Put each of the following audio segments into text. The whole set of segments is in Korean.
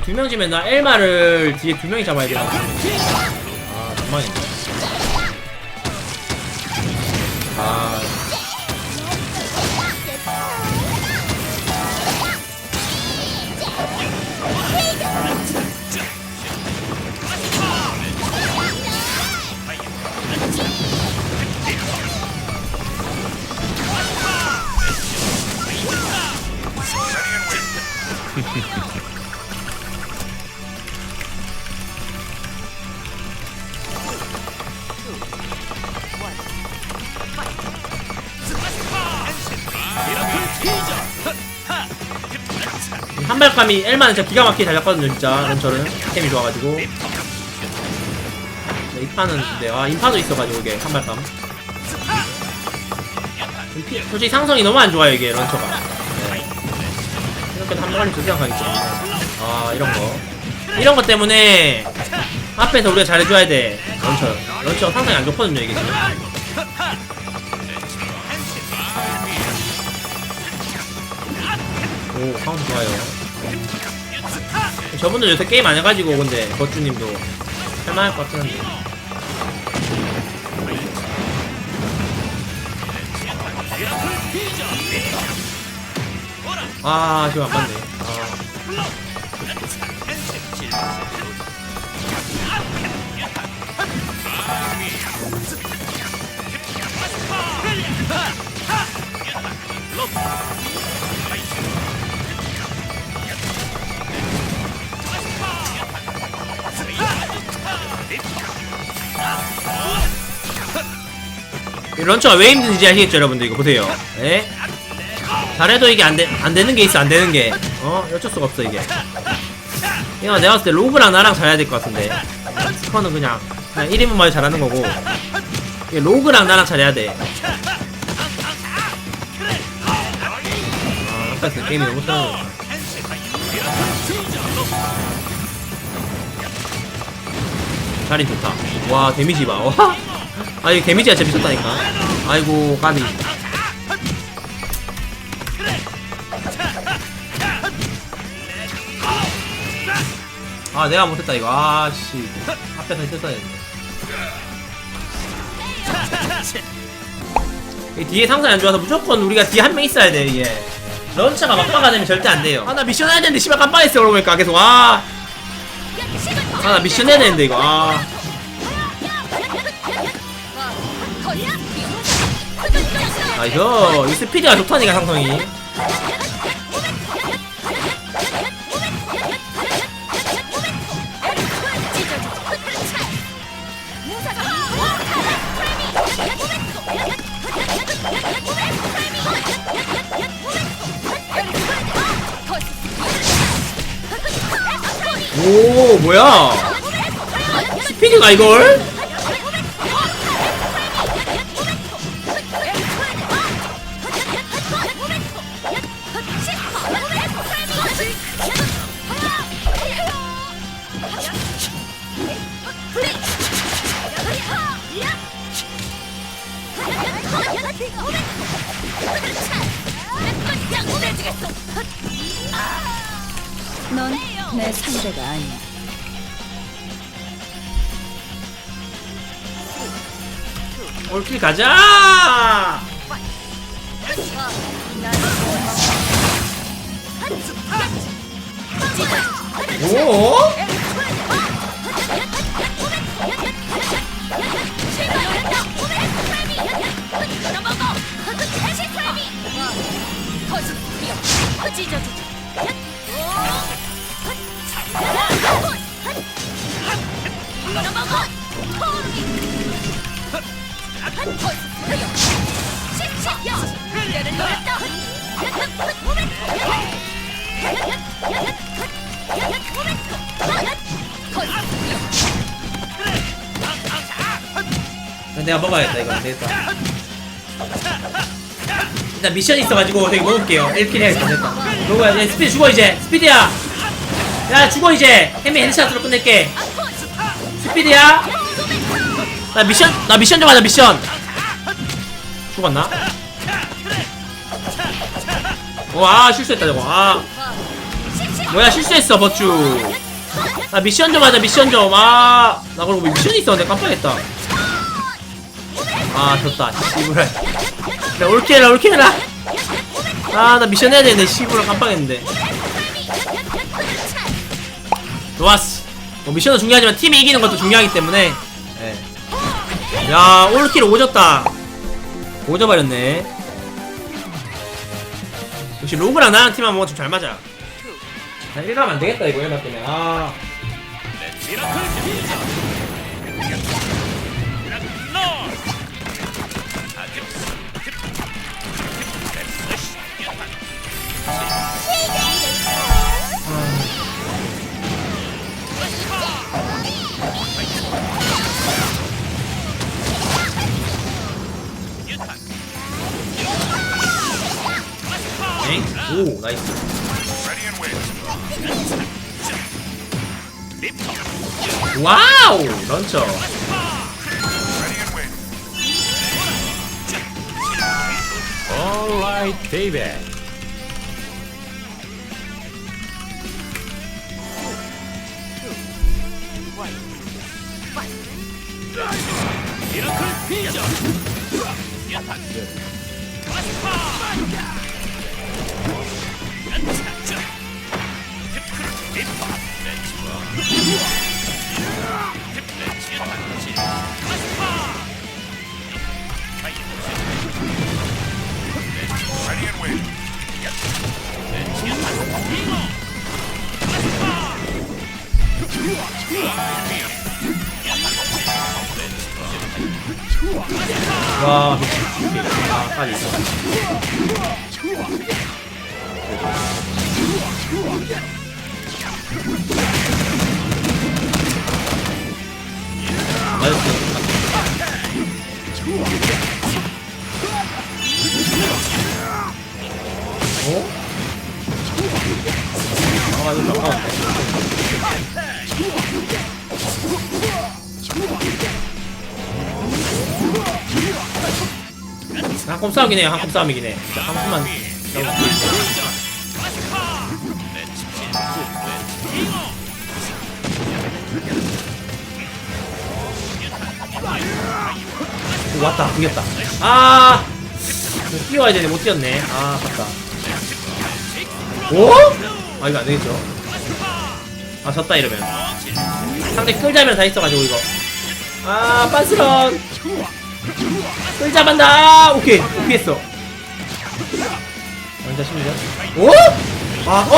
두명 지면 나 엘마를 뒤에 두 명이 잡아야 되나? 아, 정말이네. 한발감이 엘마는 진짜 기가 막히게 잘 잡거든요, 진짜. 런처는. 템이 좋아가지고. 네, 이 판은, 근데, 아, 인파도 있어가지고, 이게, 한발감. 피- 솔직히 상성이 너무 안 좋아요, 이게, 런처가. 네. 이렇게 한 발이 두개 가기 때문에. 아, 이런 거. 이런 것 때문에, 앞에서 우리가 잘해줘야 돼. 런처. 런처가 상당히 안 좋거든요, 이게 지금. 오, 카운트 좋아요. 저분들 요새 게임 안 해가지고, 근데, 버쭈님도 할만할 것 같긴 한데. 아, 지금 안 맞네. 아. 런처가 왜 힘든지 아시겠죠, 여러분들? 이거 보세요. 예? 잘해도 이게 안, 되, 안 되는 게 있어, 안 되는 게. 어? 어쩔 수가 없어, 이게. 이거 내가 봤을 때 로브랑 나랑 잘해야 될 것 같은데. 스커는 그냥, 그냥 1인분만 잘하는 거고. 이게 로그랑 나랑 잘해야 돼. 아, 아까 그 게임이 너무 편하 네. 자리 좋다. 와, 데미지 봐. 와. 아, 이 데미지가 진짜 미쳤다니까. 아이고, 까비. 아, 내가 못했다, 이거. 아, 씨. 앞에서 했었어야 했네. 이 뒤에 상상이 안 좋아서 무조건 우리가 뒤에 한 명 있어야 돼, 이게. 런처가 막바가 되면 절대 안 돼요. 아, 나 미션 해야 되는데, 씨발 깜빡했어, 그러고 보니까. 계속, 아. 아, 나 미션 해야 되는데, 이거. 아. 아, 이거, 이 스피드가 좋다니까, 상성이. 오, 뭐야. 스피드가 이걸? 넌 내 상대가 아니야. 올킬 가자! 오? 내가 먹어야겠다 이거. 안되겠다 일단 미션이 있어가지고 되게 먹을게요. 1킬 해야겠다 됐다 먹어야 돼 스피드 죽어 이제. 스피드야. 야 죽어 이제. 햄이 헤드샷으로 끝낼게 스피드야? 나 미션 나 미션 좀 하자 미션. 죽었나? 와 실수했다 저거. 아. 뭐야 실수했어 버쭈 나 미션 좀 하자 미션 좀아나 그러고 미션이 있었는데 깜빡했다. 아 졌다. 씨부랄. 나 올게 해라. 아 나 미션 해야 되는데 씨부랄 깜빡했는데. 좋았어 뭐 미션도 중요하지만 팀이 이기는 것도 중요하기 때문에. 예. 야 올킬 오졌다. 오져버렸네. 역시 로그랑 나랑 팀 한번 좀잘 맞아. 나 1가면 안 되겠다 이거 1가 때문에. 아. 에잉? 오 나이스. 와우 런처. Alright, 미친 아 빨리 나이스 어? 아 이거 아까운데 한콤 싸움이긴 해요. 한콤 싸움이긴 해. 진짜 한 콤만 오, 왔다 이겼다. 아! 뛰어야 되네 못 뛰었네. 아 아깝다. 오? 아 이거 안 되겠죠? 아 졌다 이러면. 상대 끌자면 다 있어가지고 이거. 아 빤스런. 끌자만다! 오케이 오케이 했어. 완전 심리전 오? 아 오!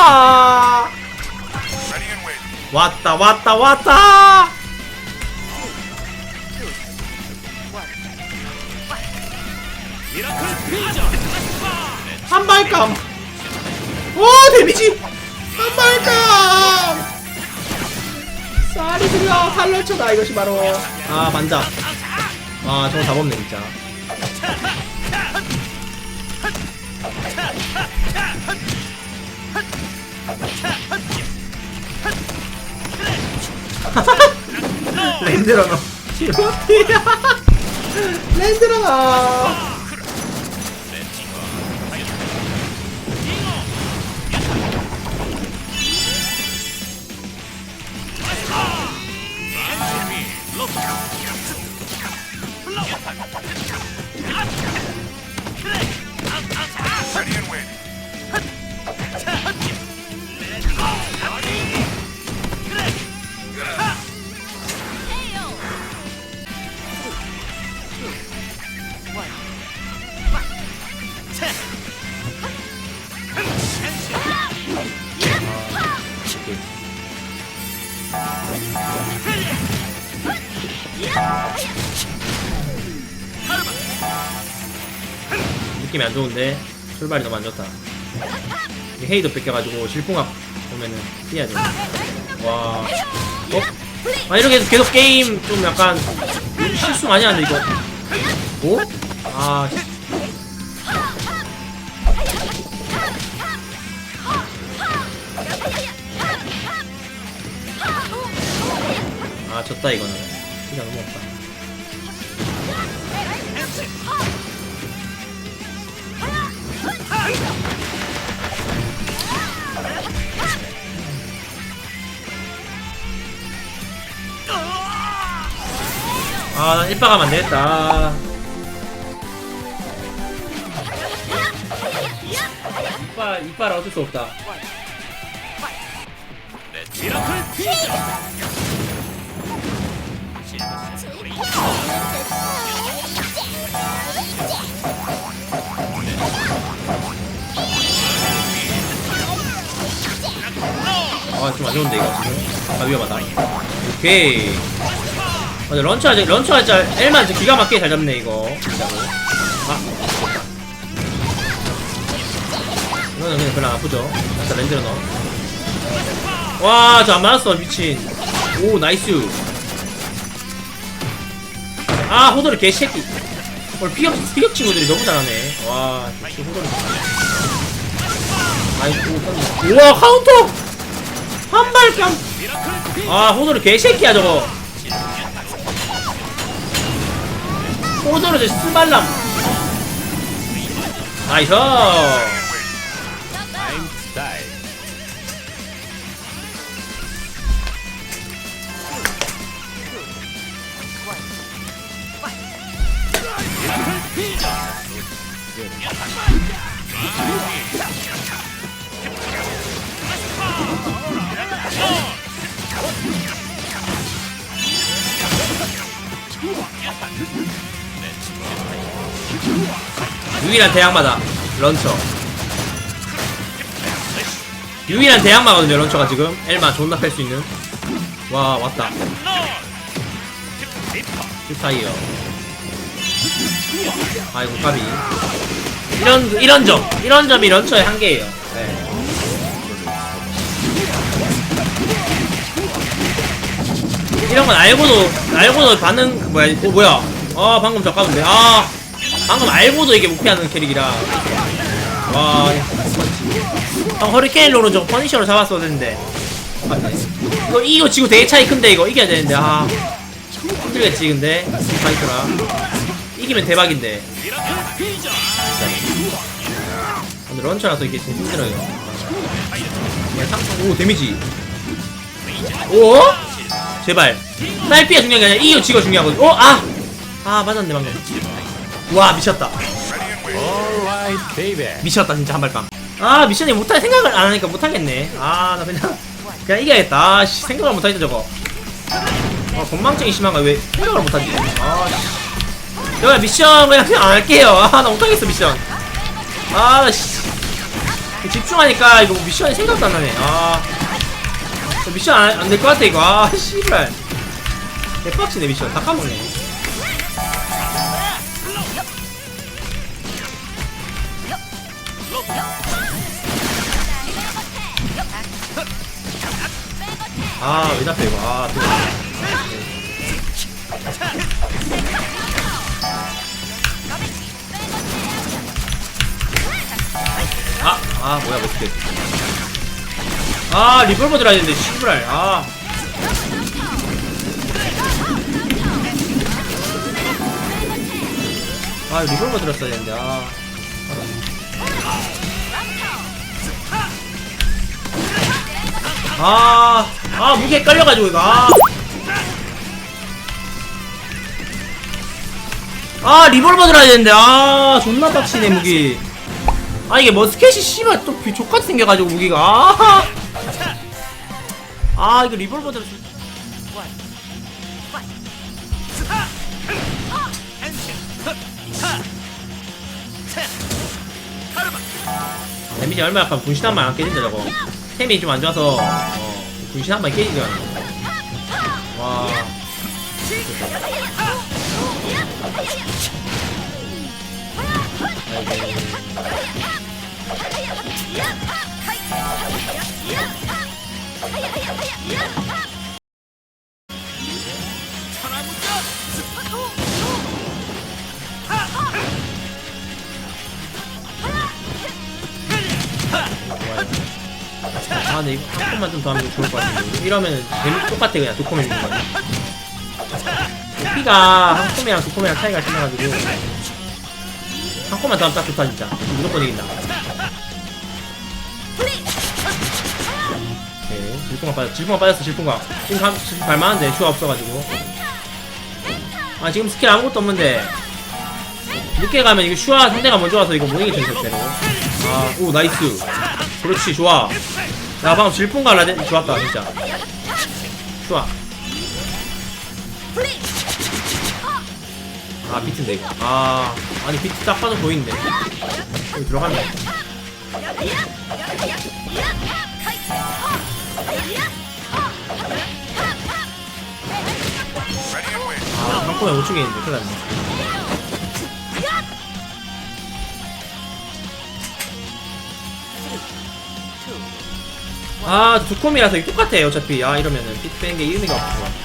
아! 왔다 왔다 왔다 한발감. 오 데미지. 한발감. 쌀이 들려 살려쳐다 이것이 바로. 아 반장 아 저거 답 없네 진짜. 랜드러너. 지원이야 랜드러너 Ready and waiting. 느낌이 안 좋은데 출발이 너무 안 좋다 이 헤이도 뺏겨가지고 질풍압 보면은 피해야 돼. 와. 어? 아 이렇게 해서 계속 게임 좀 약간 실수 많이 하는데 이거. 오? 아. 씨. 아 졌다 이거는. 그냥 너무 없다. 아, 난 일빠가면 안 되겠다. 이빨, 이빨 어쩔 수 없다. 미라클 퀴즈! 아, 좀 안 좋은데, 이거 지금. 아, 위험하다. 오케이. 아, 근데 런처 아직, 런처 아직, 엘만 진짜 기가 막히게 잘 잡네, 이거. 진짜로. 아. 이거는 그냥 별로 안 아프죠. 일단 렌즈를 넣어. 와, 저 안 맞았어, 미친. 오, 나이스. 아, 호도를 개새끼. 오늘 피격, 피격 친구들이 너무 잘하네. 와, 역시 호도를. 아이고. 우와, 카운터! 한발깜! 아, 호도를 개새끼야, 저거. 호도를 저 스발람. 나이스. 유일한 대항마다 런처. 유일한 대항마거든요 런처가 지금. 엘마 존나 팰 수 있는. 와 왔다. 슈타이어 아이고 까비. 이런 이런 점. 이런 점이 런처의 한계예요. 네. 이런 건 알고도 알고도 반응 그 뭐야 어 뭐야? 아 방금 잠깐만데. 아 방금 알고도 이게 목표하는 캐릭이라. 와. 형, 허리케인로는 저 퍼니셔로 잡았어야 되는데. 아, 이거 이거 지고 되게 차이 큰데 이거 이겨야 되는데. 아 힘들겠지 근데. 파이터라. 이기면 대박인데. 근데 런처라서 이게 좀 힘들어요. 오 데미지. 오? 제발. 딸피가 중요한 게 아니라 이거 지가 중요하거든. 어? 아! 아 맞았네 방금 와 미쳤다. 미쳤다 진짜 한발감. 아 미션이 못할 생각을 안 하니까 못하겠네. 아 나 그냥 그냥 이겨야겠다. 아씨 생각을 못하겠다 저거. 아 건망증이 심한가 왜 생각을 못하지? 아씨. 내가 미션 그냥, 그냥 안 할게요. 아 나 못하겠어 미션. 아씨. 집중하니까 이거 미션이 생각도 안 나네. 아. 저 미션 안 될 것 같아 이거. 아 씨발. 개빡치네 미션. 다 까먹네 아, 왜 잡혀, 이거. 아, 또. 아, 아, 뭐야, 어떻게. 아, 리볼버 들어야 되는데, 씨부랄. 아. 아, 리볼버 들었어야 되는데, 아. 아, 아, 무게 헷갈려가지고, 이거, 아. 아, 리볼버 들어야 되는데, 아, 존나 빡치네, 무기. 아, 이게 머스켓이 씨발 또 족같이 생겨가지고, 무기가, 아. 아, 이거 리볼버 들어. 데미지 얼마 약간 분신 한번 안 깨진다, 저거. 템이 좀 안 좋아서, 어, 분신 한 번 깨지죠. 와. 아, 번만 좀 더 하면 좋을 것 같은데. 이러면 데미 똑같아, 그냥 도코메 있는 거. 피가 한 콤이랑 두 콤이랑 차이가 심해가지고. 한 콤만 더 하면 딱 좋다, 진짜. 무조건 이긴다. 오케이. 질풍가 빠졌어. 질풍가 빠졌어, 질풍가. 지금 감, 지금 발만한데, 슈가 없어가지고. 아 지금 스킬 아무것도 없는데 늦게 가면 이거 슈아 상대가 먼저 와서 이거 못 이기죠 절대로 아오 나이스 그렇지 좋아 나 방금 질풍 갈라데 좋았다 진짜. 슈아. 아 비트인데 이거 아 아니 비트 딱 봐도 보이는데. 여기 들어갔네 아 한꺼번에 못 죽이는데 큰일 났네 아 두콤이라서 이거 똑같아 어차피. 아 이러면은. 비트 빼는 게 의미가 없어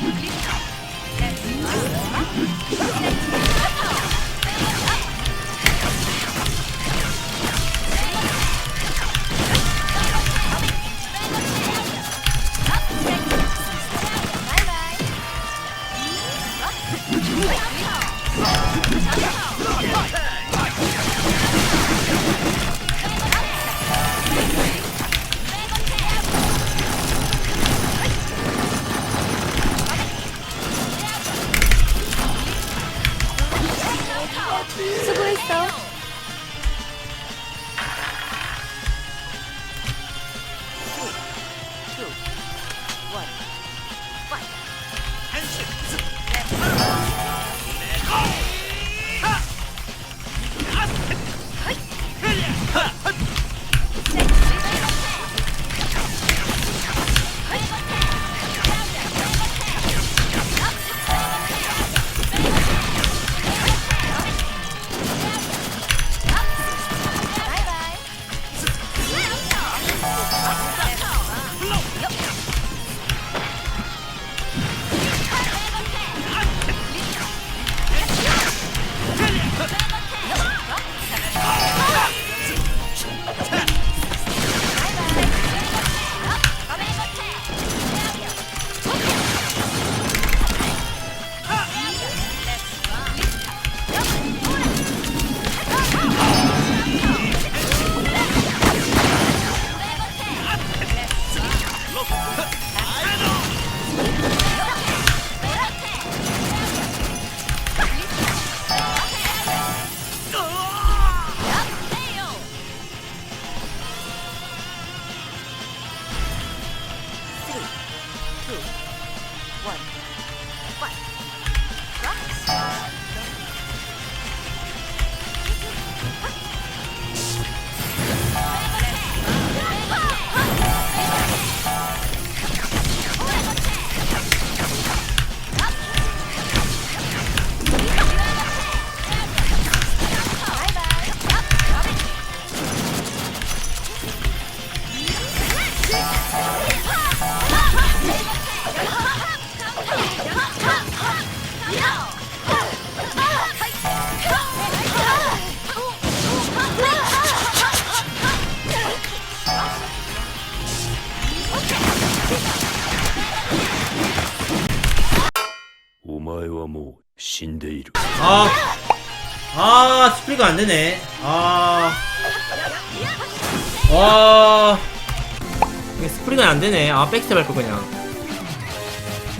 나이스. 나이스. 수고했어. 되네. 아, 와, 이게 스프리가 안 되네. 아, 백스텝 할거 그냥.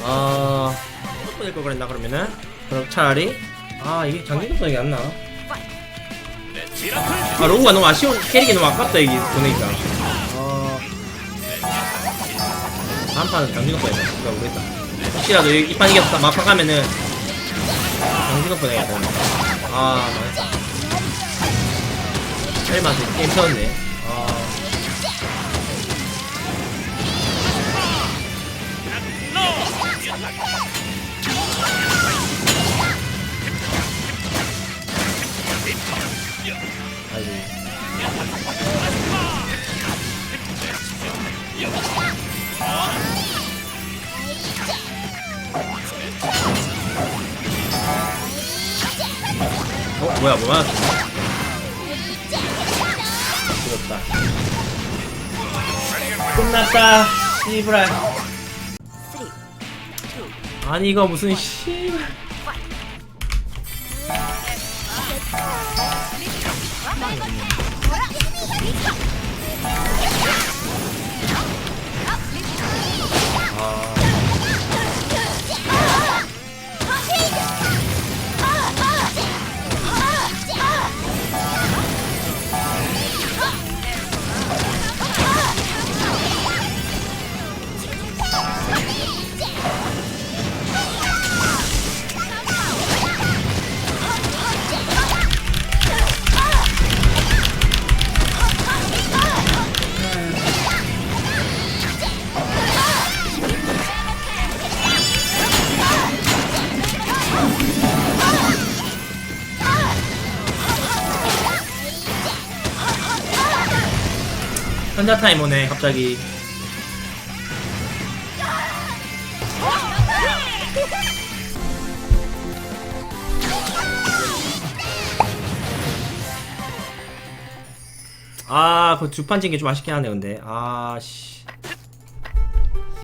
아, 몇 될걸 그랬나 그러면은? 그럼 차라리 아 이게 장기적성이 안 나. 아 로우가 너무 아쉬운 캐릭이 너무 아깝다 이게 보니까. 아, 다음 판은 장기적성이 나. 모르겠다. 혹시라도 이판 이겼다 막판 가면은 장기적 보내야겠다. 아, 맞아. 제일 맛은 게임 터졌네. 아. 아이고. 어, 뭐야, 뭐야? 끝났다. Three. 아니, 이거 무슨 씨. 현자 타임 오네, 갑자기. 아, 그 주판 찐게 좀 아쉽긴 하네, 근데. 아, 씨.